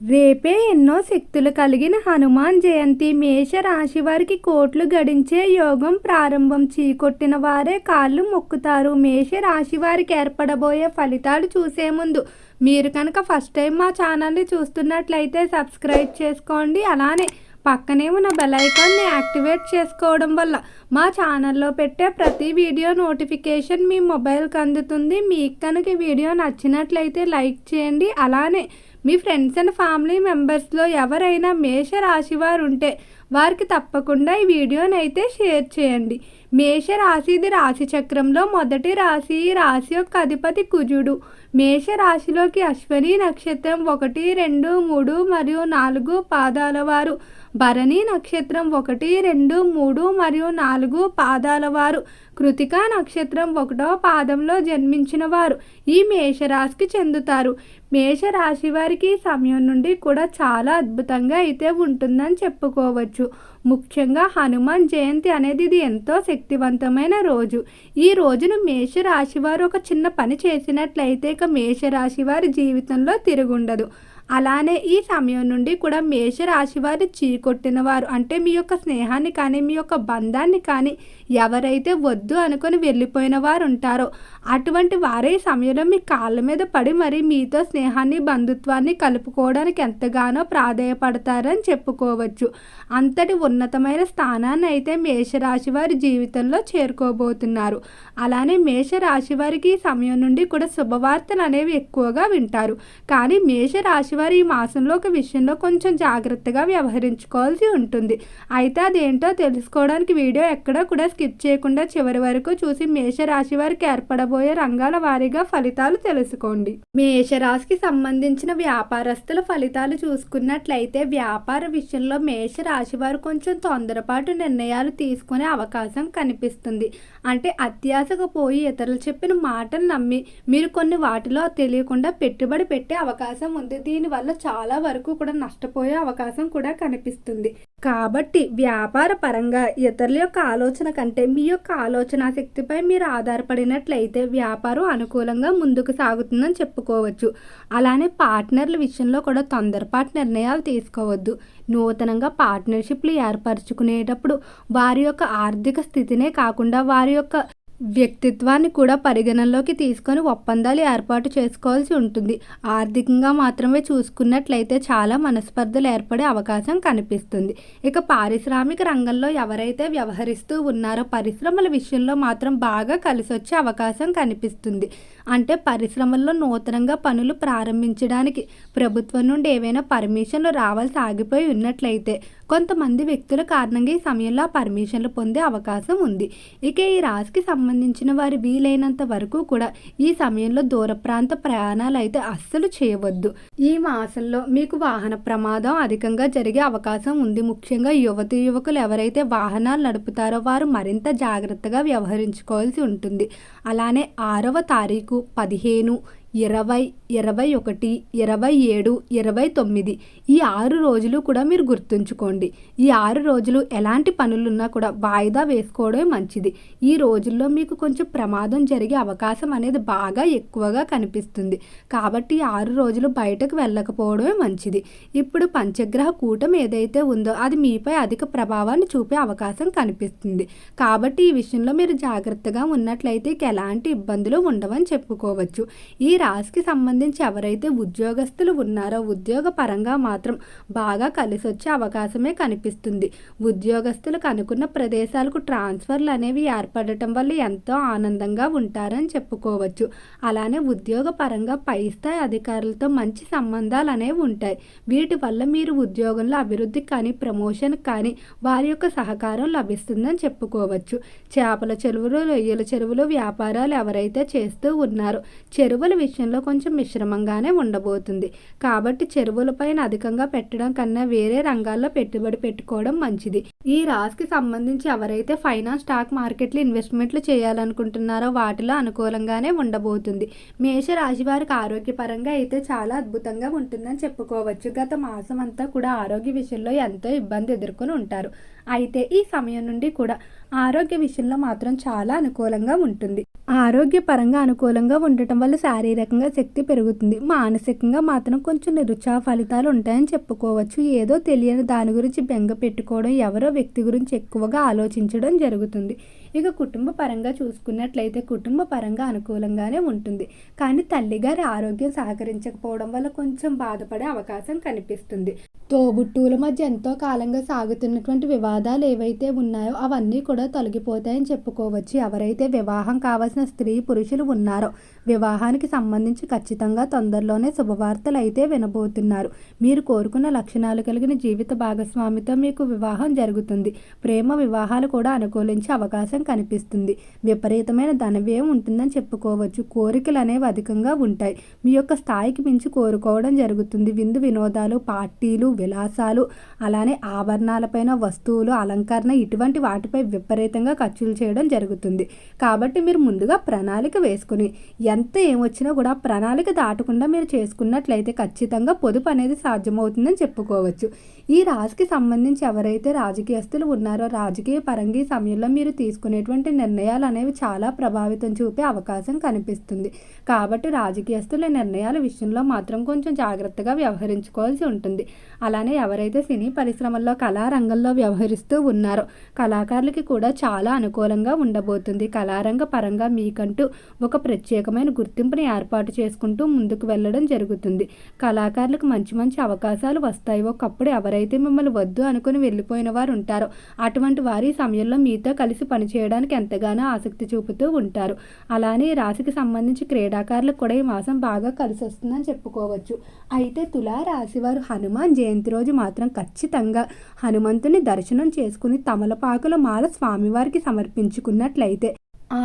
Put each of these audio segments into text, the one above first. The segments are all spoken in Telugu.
రేపే ఎన్నో శక్తులు కలిగిన హనుమాన్ జయంతి మేష రాశి వారికి కోట్లు గడించే యోగం ప్రారంభం చీకొట్టిన వారే కాళ్ళు మొక్కుతారు. మేష రాశి వారికి ఏర్పడబోయే ఫలితాలు చూసే ముందు మీరు కనుక ఫస్ట్ టైం మా ఛానల్ని చూస్తున్నట్లయితే సబ్స్క్రైబ్ చేసుకోండి. అలానే పక్కనే ఉన్న బెలైకాన్ని యాక్టివేట్ చేసుకోవడం వల్ల మా ఛానల్లో పెట్టే ప్రతి వీడియో నోటిఫికేషన్ మీ మొబైల్కి అందుతుంది. మీకు కనుక వీడియో నచ్చినట్లయితే లైక్ చేయండి. అలానే మీ ఫ్రెండ్స్ అండ్ ఫ్యామిలీ మెంబర్స్లో ఎవరైనా మేష రాశి వారు ఉంటే వారికి తప్పకుండా ఈ వీడియోని అయితే షేర్ చేయండి. మేష రాశిది రాశి చక్రంలో మొదటి రాశి ఈ రాశి యొక్క అధిపతి కుజుడు. మేష రాశిలోకి అశ్వని నక్షత్రం ఒకటి రెండు మూడు మరియు నాలుగు పాదాల వారు. భరణి నక్షత్రం ఒకటి రెండు మూడు మరియు నాలుగు పాదాల వారు. కృతికా నక్షత్రం ఒకటో పాదంలో జన్మించిన వారు ఈ మేషరాశికి చెందుతారు. మేషరాశి వారికి సమయం నుండి కూడా చాలా అద్భుతంగా అయితే ఉంటుందని చెప్పుకోవచ్చు. ముఖ్యంగా హనుమాన్ జయంతి అనేది ఇది ఎంతో శక్తివంతమైన రోజు. ఈ రోజును మేషరాశి వారు ఒక చిన్న పని చేసినట్లయితే ఇక మేషరాశి వారి జీవితంలో తిరుగుండదు. అలానే ఈ సమయం నుండి కూడా మేషరాశి వారు చీకొట్టిన వారు అంటే మీ యొక్క స్నేహాన్ని కానీ మీ యొక్క బంధాన్ని కానీ ఎవరైతే వద్దు అనుకొని వెళ్ళిపోయిన వారు ఉంటారో అటువంటి వారే సమయంలో మీ కాళ్ళ మీద పడి మరి మీతో స్నేహాన్ని బంధుత్వాన్ని కలుపుకోవడానికి ఎంతగానో ప్రాధాయపడతారని చెప్పుకోవచ్చు. అంతటి ఉన్నతమైన స్థానాన్ని అయితే మేషరాశి వారి జీవితంలో చేరుకోబోతున్నారు. అలానే మేషరాశి వారికి ఈ సమయం నుండి కూడా శుభవార్తలు అనేవి ఎక్కువగా వింటారు. కానీ మేషరాశి వారు ఈ మాసంలో ఒక విషయంలో కొంచెం జాగ్రత్తగా వ్యవహరించుకోవాల్సి ఉంటుంది. అయితే అదేంటో తెలుసుకోవడానికి వీడియో ఎక్కడా కూడా స్కిప్ చేయకుండా చివరి వరకు చూసి మేషరాశి వారికి ఏర్పడబోయే రంగాల వారీగా ఫలితాలు తెలుసుకోండి. మేషరాశికి సంబంధించిన వ్యాపారస్తుల ఫలితాలు చూసుకున్నట్లయితే వ్యాపార విషయంలో మేషరాశి వారు కొంచెం తొందరపాటు నిర్ణయాలు తీసుకునే అవకాశం కనిపిస్తుంది. అంటే అత్యాశకు పోయి ఇతరులు చెప్పిన మాటలు నమ్మి మీరు కొన్ని వాటిలో తెలియకుండా పెట్టుబడి పెట్టే అవకాశం ఉంది. దీని దీనివల్ల చాలా వరకు కూడా నష్టపోయే అవకాశం కూడా కనిపిస్తుంది. కాబట్టి వ్యాపార పరంగా ఇతరుల యొక్క ఆలోచన కంటే మీ యొక్క ఆలోచన శక్తిపై మీరు ఆధారపడినట్లయితే వ్యాపారం అనుకూలంగా ముందుకు సాగుతుందని చెప్పుకోవచ్చు. అలానే పార్ట్నర్ల విషయంలో కూడా తొందరపాటు నిర్ణయాలు తీసుకోవద్దు. నూతనంగా పార్ట్నర్షిప్లు ఏర్పరచుకునేటప్పుడు వారి యొక్క ఆర్థిక స్థితినే కాకుండా వారి యొక్క వ్యక్తిత్వాన్ని కూడా పరిగణనలోకి తీసుకొని ఒప్పందాలు ఏర్పాటు చేసుకోవాల్సి ఉంటుంది. ఆర్థికంగా మాత్రమే చూసుకున్నట్లయితే చాలా మనస్పర్ధలు ఏర్పడే అవకాశం కనిపిస్తుంది. ఇక పారిశ్రామిక రంగంలో ఎవరైతే వ్యవహరిస్తూ ఉన్నారో పరిశ్రమల విషయంలో మాత్రం బాగా కలిసొచ్చే అవకాశం కనిపిస్తుంది. అంటే పరిశ్రమల్లో నూతనంగా పనులు ప్రారంభించడానికి ప్రభుత్వం నుండి ఏవైనా పర్మిషన్లు రావాల్సి ఆగిపోయి ఉన్నట్లయితే కొంతమంది వ్యక్తుల కారణంగా ఈ సమయంలో ఆ పర్మిషన్లు పొందే అవకాశం ఉంది. ఇక ఈ రాశికి సంబంధించిన వారి వీలైనంత వరకు కూడా ఈ సమయంలో దూర ప్రాంత ప్రయాణాలు అయితే అస్సలు చేయవద్దు. ఈ మాసంలో మీకు వాహన ప్రమాదం అధికంగా జరిగే అవకాశం ఉంది. ముఖ్యంగా యువతి యువకులు ఎవరైతే వాహనాలు నడుపుతారో వారు మరింత జాగ్రత్తగా వ్యవహరించుకోవాల్సి ఉంటుంది. అలానే ఆరవ తారీఖు పదిహేను ఇరవై ఇరవై ఒకటి ఇరవై ఏడు ఇరవై తొమ్మిది ఈ ఆరు రోజులు కూడా మీరు గుర్తుంచుకోండి. ఈ ఆరు రోజులు ఎలాంటి పనులున్నా కూడా వాయిదా వేసుకోవడమే మంచిది. ఈ రోజుల్లో మీకు కొంచెం ప్రమాదం జరిగే అవకాశం అనేది బాగా ఎక్కువగా కనిపిస్తుంది. కాబట్టి ఈ ఆరు రోజులు బయటకు వెళ్ళకపోవడమే మంచిది. ఇప్పుడు పంచగ్రహ కూటం ఏదైతే ఉందో అది మీపై అధిక ప్రభావాన్ని చూపే అవకాశం కనిపిస్తుంది. కాబట్టి ఈ విషయంలో మీరు జాగ్రత్తగా ఉన్నట్లయితే ఇక ఎలాంటి ఇబ్బందులు ఉండవని చెప్పుకోవచ్చు. ఈ రాశికి సంబంధించి ఎవరైతే ఉద్యోగస్తులు ఉన్నారో ఉద్యోగ పరంగా మాత్రం బాగా కలిసి వచ్చే అవకాశమే కనిపిస్తుంది. ఉద్యోగస్తులకు అనుకున్న ప్రదేశాలకు ట్రాన్స్ఫర్లు అనేవి ఏర్పడటం వల్ల ఎంతో ఆనందంగా ఉంటారని చెప్పుకోవచ్చు. అలానే ఉద్యోగ పరంగా పై స్థాయి అధికారులతో మంచి సంబంధాలు అనేవి ఉంటాయి. వీటి వల్ల మీరు ఉద్యోగంలో అభివృద్ధి కానీ ప్రమోషన్ కానీ వారి యొక్క సహకారం లభిస్తుందని చెప్పుకోవచ్చు. చేపల చెరువులు రొయ్యల చెరువులు వ్యాపారాలు ఎవరైతే చేస్తూ ఉన్నారో చెరువుల విషయంలో కొంచెం మిశ్రమంగానే ఉండబోతుంది. కాబట్టి చెరువులపైన అధికంగా పెట్టడం కన్నా వేరే రంగాల్లో పెట్టుబడి పెట్టుకోవడం మంచిది. ఈ రాశికి సంబంధించి ఎవరైతే ఫైనాన్స్ స్టాక్ మార్కెట్లు ఇన్వెస్ట్మెంట్లు చేయాలనుకుంటున్నారో వాటిలో అనుకూలంగానే ఉండబోతుంది. మేష రాశి వారికి ఆరోగ్యపరంగా అయితే చాలా అద్భుతంగా ఉంటుందని చెప్పుకోవచ్చు. గత మాసం అంతా కూడా ఆరోగ్య విషయంలో ఎంతో ఇబ్బంది ఎదుర్కొని ఉంటారు. అయితే ఈ సమయం నుండి కూడా ఆరోగ్య విషయంలో మాత్రం చాలా అనుకూలంగా ఉంటుంది. ఆరోగ్యపరంగా అనుకూలంగా ఉండటం వల్ల శారీరకంగా శక్తి పెరుగుతుంది. మానసికంగా మాత్రం కొంచెం నిరుత్సాహ ఫలితాలు ఉంటాయని చెప్పుకోవచ్చు. ఏదో తెలియని దాని గురించి బెంగ పెట్టుకోవడం ఎవరో వ్యక్తి గురించి ఎక్కువగా ఆలోచించడం జరుగుతుంది. ఇక కుటుంబ పరంగా చూసుకున్నట్లయితే కుటుంబ పరంగా అనుకూలంగానే ఉంటుంది. కానీ తల్లిగారి ఆరోగ్యం సహకరించకపోవడం వల్ల కొంచెం బాధపడే అవకాశం కనిపిస్తుంది. తోబుట్టువుల మధ్య ఎంతో కాలంగా సాగుతున్నటువంటి వివాదాలు ఏవైతే ఉన్నాయో అవన్నీ కూడా తొలగిపోతాయని చెప్పుకోవచ్చు. ఎవరైతే వివాహం కావాల్సిన స్త్రీ పురుషులు ఉన్నారో వివాహానికి సంబంధించి ఖచ్చితంగా తొందరలోనే శుభవార్తలు అయితే వినబోతున్నారు. మీరు కోరుకున్న లక్షణాలు కలిగిన జీవిత భాగస్వామితో మీకు వివాహం జరుగుతుంది. ప్రేమ వివాహాలు కూడా అనుకూలించే అవకాశం కనిపిస్తుంది. విపరీతమైన ధనవ్యయం ఉంటుందని చెప్పుకోవచ్చు. కోరికలు అనేవి అధికంగా ఉంటాయి. మీ యొక్క స్థాయికి మించి కోరుకోవడం జరుగుతుంది. విందు వినోదాలు పార్టీలు విలాసాలు అలానే ఆభరణాలపైన వస్తువులు అలంకరణ ఇటువంటి వాటిపై విపరీతంగా ఖర్చులు చేయడం జరుగుతుంది. కాబట్టి మీరు ముందుగా ప్రణాళిక వేసుకుని ఎంత ఏమొచ్చినా కూడా ప్రణాళిక దాటకుండా మీరు చేసుకున్నట్లయితే ఖచ్చితంగా పొదుపు అనేది సాధ్యమవుతుందని చెప్పుకోవచ్చు. ఈ రాశికి సంబంధించి ఎవరైతే రాజకీయస్తులు ఉన్నారో రాజకీయ పరంగా ఈ సమయంలో మీరు తీసుకునేటువంటి నిర్ణయాలు అనేవి చాలా ప్రభావితం చూపే అవకాశం కనిపిస్తుంది. కాబట్టి రాజకీయస్తుల నిర్ణయాల విషయంలో మాత్రం కొంచెం జాగ్రత్తగా వ్యవహరించుకోవాల్సి ఉంటుంది. అలానే ఎవరైతే సినీ పరిశ్రమల్లో కళారంగంలో వ్యవహరిస్తూ ఉన్నారో కళాకారులకి కూడా చాలా అనుకూలంగా ఉండబోతుంది. కళారంగ పరంగా మీకంటూ ఒక ప్రత్యేకమైన గుర్తింపుని ఏర్పాటు చేసుకుంటూ ముందుకు వెళ్ళడం జరుగుతుంది. కళాకారులకు మంచి మంచి అవకాశాలు వస్తాయి. ఒకప్పుడు ఎవరైతే మిమ్మల్ని వద్దు అనుకుని వెళ్ళిపోయిన వారు ఉంటారో అటువంటి వారి సమయంలో మీతో కలిసి పనిచేయడానికి ఎంతగానో ఆసక్తి చూపుతూ ఉంటారు. అలానే ఈ రాశికి సంబంధించి క్రీడాకారులకు కూడా ఈ మాసం బాగా కలిసి వస్తుందని చెప్పుకోవచ్చు. అయితే తులా రాశి వారు హనుమాన్ జయంతి రోజు మాత్రం ఖచ్చితంగా హనుమంతుని దర్శనం చేసుకుని తమలపాకుల మాల స్వామివారికి సమర్పించుకున్నట్లయితే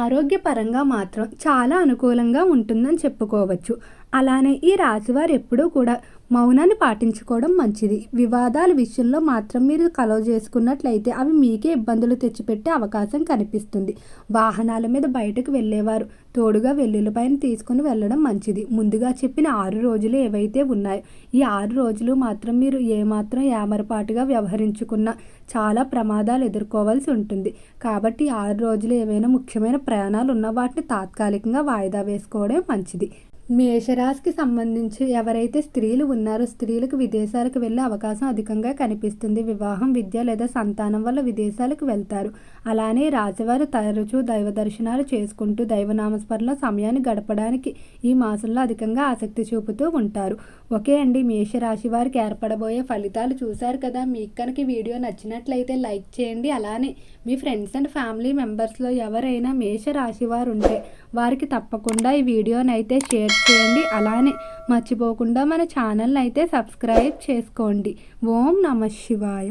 ఆరోగ్యపరంగా మాత్రం చాలా అనుకూలంగా ఉంటుందని చెప్పుకోవచ్చు. అలానే ఈ రాశివారు ఎప్పుడూ కూడా మౌనాన్ని పాటించుకోవడం మంచిది. వివాదాల విషయంలో మాత్రం మీరు కలవ చేసుకున్నట్లయితే అవి మీకే ఇబ్బందులు తెచ్చిపెట్టే అవకాశం కనిపిస్తుంది. వాహనాల మీద బయటకు వెళ్ళేవారు. తోడుగా వెల్లుల్లిపైన తీసుకుని వెళ్ళడం మంచిది. ముందుగా చెప్పిన ఆరు రోజులు ఏవైతే ఉన్నాయో ఈ ఆరు రోజులు మాత్రం మీరు ఏమాత్రం ఏమరపాటుగా వ్యవహరించుకున్నా చాలా ప్రమాదాలు ఎదుర్కోవాల్సి ఉంటుంది. కాబట్టి ఆరు రోజులు ఏవైనా ముఖ్యమైన ప్రయాణాలు ఉన్న వాటిని తాత్కాలికంగా వాయిదా వేసుకోవడం మంచిది. మేషరాశికి సంబంధించి ఎవరైతే స్త్రీలు ఉన్నారో స్త్రీలకు విదేశాలకు వెళ్ళే అవకాశం అధికంగా కనిపిస్తుంది. వివాహం విద్య లేదా సంతానం వల్ల విదేశాలకు వెళ్తారు. అలానే రాజవారు తరచూ దైవ దర్శనాలు చేసుకుంటూ దైవనామస్మరణ సమయాన్ని గడపడానికి ఈ మాసంలో అధికంగా ఆసక్తి చూపుతూ ఉంటారు. ఓకే అండి మేషరాశి వారికి ఏర్పడబోయే ఫలితాలు చూశారు కదా. మీకు కనుక వీడియో నచ్చినట్లయితే లైక్ చేయండి. అలానే మీ ఫ్రెండ్స్ అండ్ ఫ్యామిలీ మెంబర్స్లో ఎవరైనా మేషరాశి వారు ఉంటే వారికి తప్పకుండా ఈ వీడియోనైతే అయితే లైక్ చేయండి. అలానే మర్చిపోకుండా మన ఛానల్ అయితే సబ్స్క్రైబ్ చేసుకోండి. ఓం నమ శివాయ.